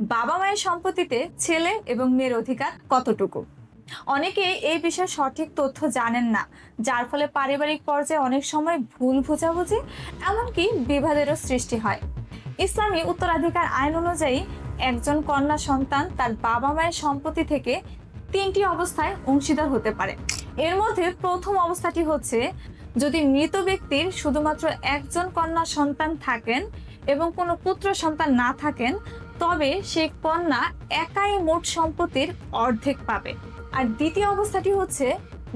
বাবা মায়ের সম্পত্তিতে ছেলে এবং মেয়ের অধিকার কতটুকু? অনেকে এই বিষয়ে সঠিক তথ্য জানেন না, যার ফলে পারিবারিক পর্যায়ে অনেক সময় ভুল বোঝাবুঝি, এমনকি বিবাদেরও সৃষ্টি হয়। ইসলামী উত্তরাধিকার আইন অনুযায়ী একজন কন্যা সন্তান তার বাবা মায়ের সম্পত্তি থেকে তিনটি অবস্থায় অংশীদার হতে পারে। এর মধ্যে প্রথম অবস্থাটি হচ্ছে, যদি মৃত ব্যক্তির শুধুমাত্র একজন কন্যা সন্তান থাকেন এবং কোনো পুত্র সন্তান না থাকেন তবে সেই কন্যা একাই মোট সম্পত্তির অর্ধেক পাবে। আর দ্বিতীয় অবস্থাটি হচ্ছে,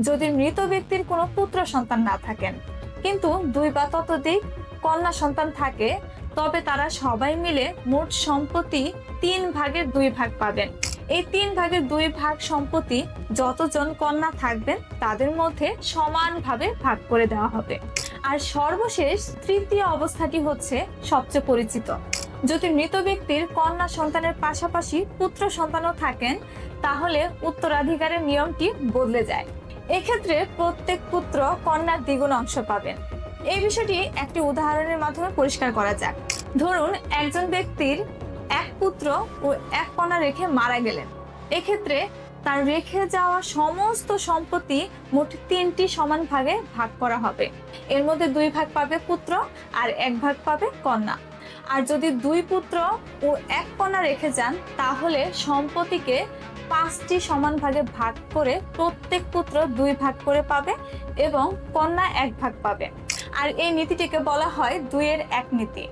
যদি মৃত ব্যক্তির কোনো পুত্র সন্তান না থাকেন। কিন্তু দুই বা ততোধিক কন্যা সন্তান থাকে, তবে তারা সবাই মিলে মোট সম্পত্তি তিন ভাগের দুই ভাগ পাবেন। এই তিন ভাগের দুই ভাগ সম্পত্তি যতজন কন্যা থাকবেন, তাদের মধ্যে সমানভাবে ভাগ করে দেওয়া হবে। আর সর্বশেষ তৃতীয় অবস্থাটি হচ্ছে সবচেয়ে পরিচিত। যদি মৃত ব্যক্তির কন্যা সন্তানের পাশাপাশি পুত্র সন্তানও থাকেন, তাহলে উত্তরাধিকারের নিয়মটি বদলে যায়। এক্ষেত্রে প্রত্যেক পুত্র কন্যার দ্বিগুণ অংশ পাবেন। এই বিষয়টি একটি উদাহরণের মাধ্যমে পরিষ্কার করা যাক। ধরুন, একজন ব্যক্তির এক পুত্র ও এক কন্যা রেখে মারা গেলেন। এক্ষেত্রে তার রেখে যাওয়া সমস্ত সম্পত্তি মোট তিনটি সমান ভাগে ভাগ করা হবে। এর মধ্যে দুই ভাগ পাবে পুত্র আর এক ভাগ পাবে কন্যা। আর যদি দুই পুত্র ও এক কন্যা রেখে যান, তাহলে সম্পত্তিকে পাঁচটি সমান ভাগে ভাগ করে প্রত্যেক পুত্র দুই ভাগ করে পাবে এবং কন্যা এক ভাগ পাবে। আর এই নীতিটিকে বলা হয় দুইয়ের এক নীতি।